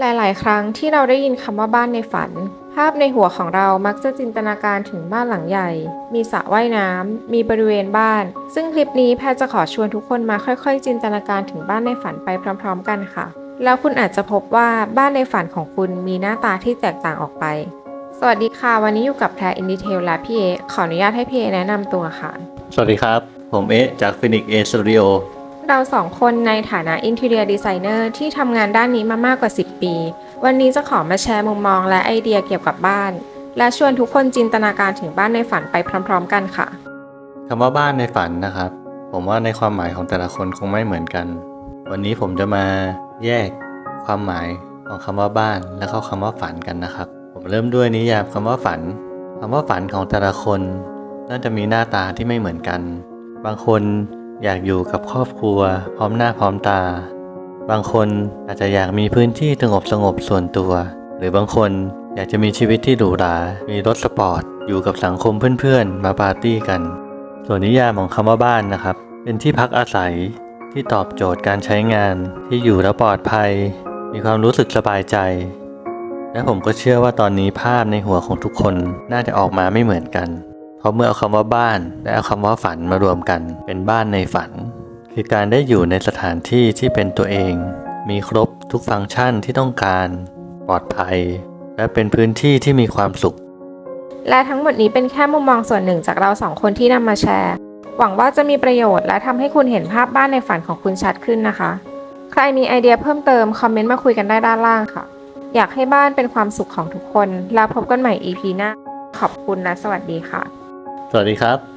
หลาย ๆ ครั้งที่เราได้ยินคำว่าบ้านในฝัน ภาพในหัวของเรามักจะจินตนาการถึงบ้านหลังใหญ่ มีสระว่ายน้ำ มีบริเวณบ้าน ซึ่งคลิปนี้แพรจะขอชวนทุกคนมาค่อย ๆ จินตนาการถึงบ้านในฝันไปพร้อม ๆ กันค่ะ แล้วคุณอาจจะพบว่าบ้านในฝันของคุณมีหน้าตาที่แตกต่างออกไป สวัสดีค่ะ วันนี้อยู่กับแพรอินดีเทลและพี่เอขออนุญาตให้พี่เอแนะนำตัวค่ะ สวัสดีครับ ผมเอจาก Phoenix A Studio เเราสองคนในฐานะ Interior Designer ที่ทำงานด้านนี้มามากกว่า 10 ปี วันนี้จะขอมาแชร์มุมมองและไอเดียเกี่ยวกับบ้าน และชวนทุกคนจินตนาการถึงบ้านในฝันไปพร้อม ๆ กันค่ะคำว่าบ้านในฝันนะครับ ผมว่าในความหมายของแต่ละคนคงไม่เหมือนกัน วันนี้ผมจะมาแยกความหมายของคำว่าบ้านและเข้าคำว่าฝันกันนะครับ ผมเริ่มด้วยนิยามคำว่าฝันคำว่าฝันของแต่ละคน น่าจะมีหน้าตาที่ไม่เหมือนกัน บางคน อยากอยู่กับครอบครัว พร้อมหน้าพร้อมตา บางคนอาจจะอยากมีพื้นที่สงบสงบส่วนตัว หรือบางคนอยากจะมีชีวิตที่หรูหรา มีรถสปอร์ต อยู่กับสังคมเพื่อนๆ มาปาร์ตี้กัน ส่วนนิยามของคำว่าบ้านนะครับ เป็นที่พักอาศัยที่ตอบโจทย์การใช้งาน ที่อยู่แล้วปลอดภัย มีความรู้สึกสบายใจ และผมก็เชื่อว่าตอนนี้ภาพในหัวของทุกคนน่าจะออกมาไม่เหมือนกัน ราะเมื่อเอาคำว่าบ้านและเอาคำว่าฝันมารวมกัน เป็นบ้านในฝัน คือการได้อยู่ในสถานที่ที่เป็นตัวเอง มีครบทุกฟังก์ชันที่ต้องการ ปลอดภัย และเป็นพื้นที่ที่มีความสุข และทั้งหมดนี้เป็นแค่มุมมองส่วนหนึ่งจากเราสองคนที่นำมาแชร์ หวังว่าจะมีประโยชน์และทำให้คุณเห็นภาพบ้านในฝันของคุณชัดขึ้นนะคะ ใครมีไอเดียเพิ่มเติมคอมเมนต์มาคุยกันได้ด้านล่างค่ะ อยากให้บ้านเป็นความสุขของทุกคน แล้วพบกันใหม่ EP หน้า ขอบคุณและสวัสดีค่ะ สวัสดีครับ